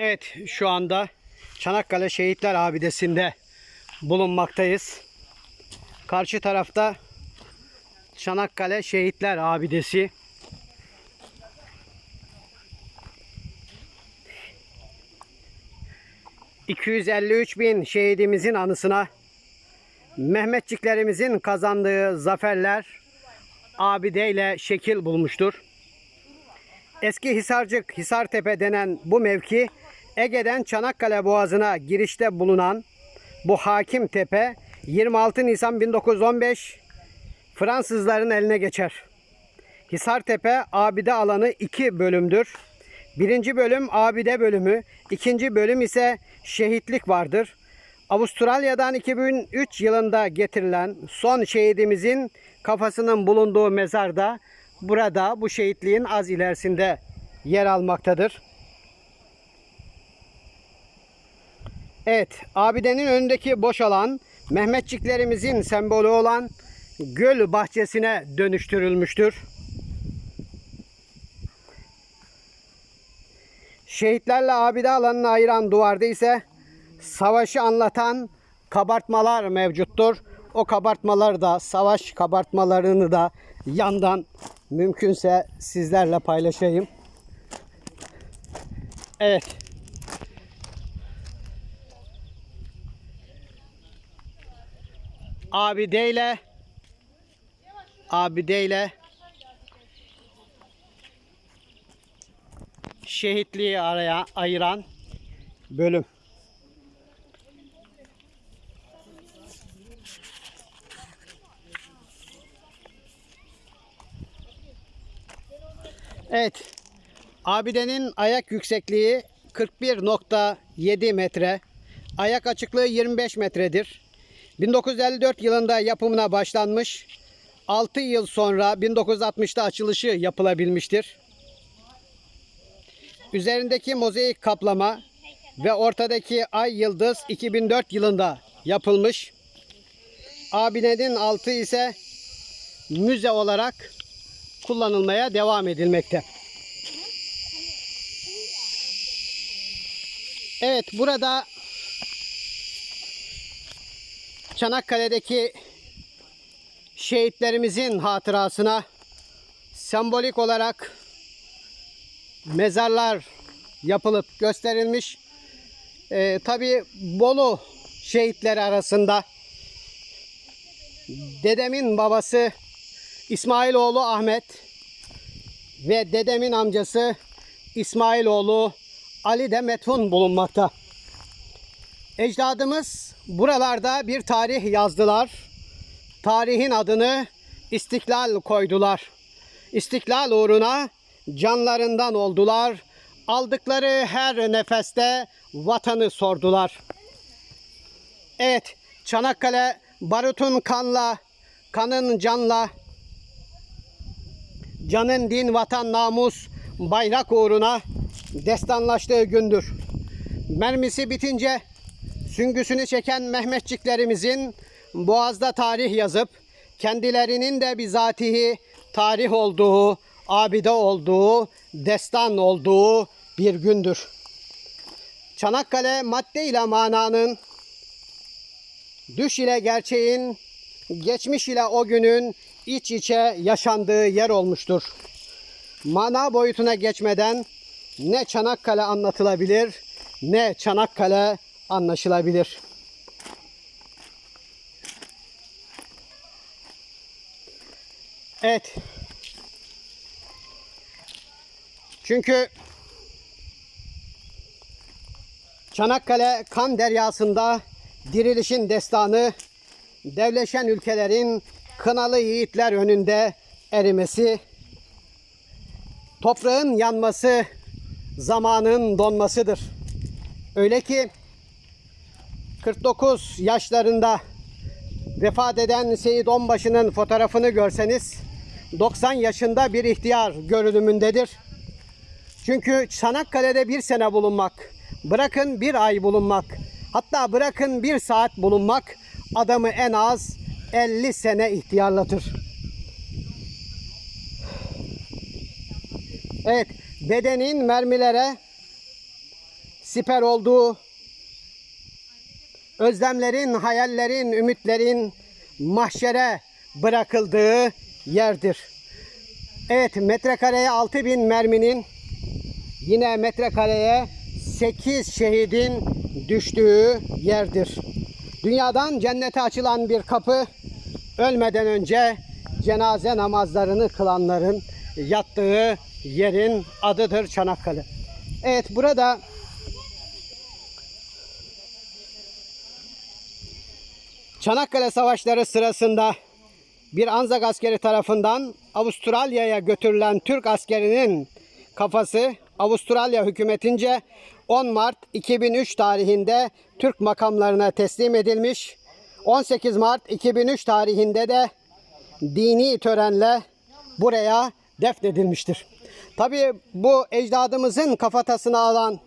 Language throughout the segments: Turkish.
Evet şu anda Çanakkale Şehitler Abidesi'nde bulunmaktayız. Karşı tarafta Çanakkale Şehitler Abidesi. ...253 bin şehidimizin anısına... ...Mehmetçiklerimizin kazandığı zaferler... ...abideyle şekil bulmuştur. Eski Hisarcık, Hisartepe denen bu mevki Ege'den Çanakkale Boğazı'na girişte bulunan bu hakim tepe 26 Nisan 1915 Fransızların eline geçer. Hisartepe abide alanı iki bölümdür. Birinci bölüm abide bölümü, ikinci bölüm ise şehitlik vardır. Avustralya'dan 2003 yılında getirilen son şehidimizin kafasının bulunduğu mezarda burada bu şehitliğin az ilerisinde yer almaktadır. Evet, abidenin önündeki boş alan Mehmetçiklerimizin sembolü olan göl bahçesine dönüştürülmüştür. Şehitlerle abide alanını ayıran duvarda ise savaşı anlatan kabartmalar mevcuttur. O kabartmaları da savaş kabartmalarını da yandan mümkünse sizlerle paylaşayım. Evet. Abideyle Abideyle şehitliği araya ayıran bölüm. Evet. Abidenin ayak yüksekliği 41.7 metre. Ayak açıklığı 25 metredir. 1954 yılında yapımına başlanmış. 6 yıl sonra 1960'da açılışı yapılabilmiştir. Üzerindeki mozaik kaplama ve ortadaki ay yıldız 2004 yılında yapılmış. Abinenin altı ise müze olarak kullanılmaya devam edilmekte. Evet burada Çanakkale'deki şehitlerimizin hatırasına sembolik olarak mezarlar yapılıp gösterilmiş. Ee, Tabi Bolu şehitleri arasında dedemin babası İsmailoğlu Ahmet ve dedemin amcası İsmailoğlu Ali de Metun bulunmakta. Ecdadımız buralarda bir tarih yazdılar. Tarihin adını İstiklal koydular. İstiklal uğruna canlarından oldular. Aldıkları her nefeste vatanı sordular. Evet, Çanakkale barutun kanla, kanın canla, canın din, vatan, namus, bayrak uğruna destanlaştığı gündür. Mermisi bitince süngüsünü çeken Mehmetçiklerimizin boğazda tarih yazıp kendilerinin de bizatihi tarih olduğu, abide olduğu, destan olduğu bir gündür. Çanakkale madde ile mananın, düş ile gerçeğin, geçmiş ile o günün iç içe yaşandığı yer olmuştur. Mana boyutuna geçmeden ne Çanakkale anlatılabilir ne Çanakkale anlaşılabilir. Evet. Çünkü Çanakkale kan deryasında dirilişin destanı, devleşen ülkelerin kınalı yiğitler önünde erimesi, toprağın yanması, zamanın donmasıdır. Öyle ki 49 yaşlarında vefat eden Seyit Onbaşı'nın fotoğrafını görseniz 90 yaşında bir ihtiyar görünümündedir. Çünkü Çanakkale'de bir sene bulunmak, bırakın bir ay bulunmak, hatta bırakın bir saat bulunmak adamı en az 50 sene ihtiyarlatır. Evet, bedenin mermilere siper olduğu, özlemlerin, hayallerin, ümitlerin mahşere bırakıldığı yerdir. Evet metrekareye 6000 merminin yine metrekareye 8 şehidin düştüğü yerdir. Dünyadan cennete açılan bir kapı ölmeden önce cenaze namazlarını kılanların yattığı yerin adıdır Çanakkale. Evet burada Çanakkale Savaşları sırasında bir Anzak askeri tarafından Avustralya'ya götürülen Türk askerinin kafası Avustralya hükümetince 10 Mart 2003 tarihinde Türk makamlarına teslim edilmiş. 18 Mart 2003 tarihinde de dini törenle buraya defnedilmiştir. Tabii bu ecdadımızın kafatasını alan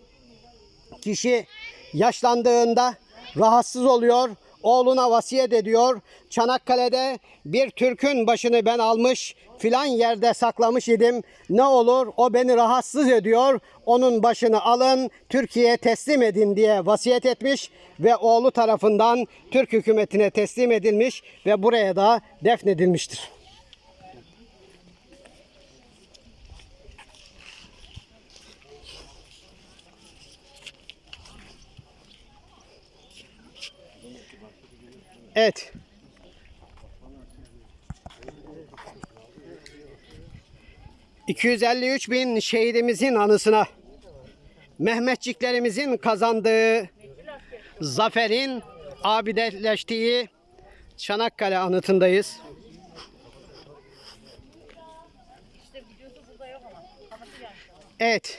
kişi yaşlandığında rahatsız oluyor. Oğluna vasiyet ediyor. Çanakkale'de bir Türk'ün başını ben almış filan yerde saklamış idim. Ne olur o beni rahatsız ediyor. Onun başını alın Türkiye'ye teslim edin diye vasiyet etmiş ve oğlu tarafından Türk hükümetine teslim edilmiş ve buraya da defnedilmiştir. Evet. ...253 bin şehidimizin anısına... ...Mehmetçiklerimizin kazandığı... ...zaferin abideleştiği... ...Çanakkale anıtındayız. Evet.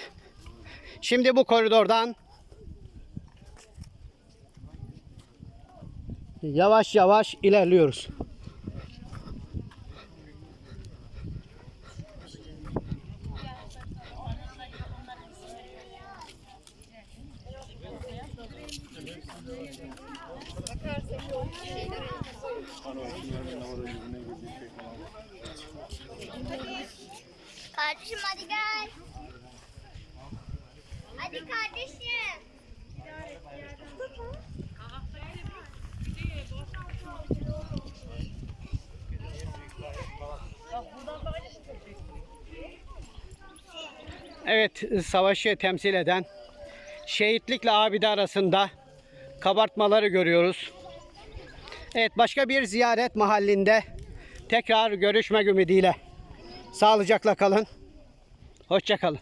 Şimdi bu koridordan... Yavaş yavaş ilerliyoruz. Kardeşim hadi gel. Hadi kardeşim. Evet, savaşı temsil eden şehitlikle abide arasında kabartmaları görüyoruz. Evet, başka bir ziyaret mahallinde tekrar görüşmek ümidiyle. Sağlıcakla kalın. Hoşça kalın.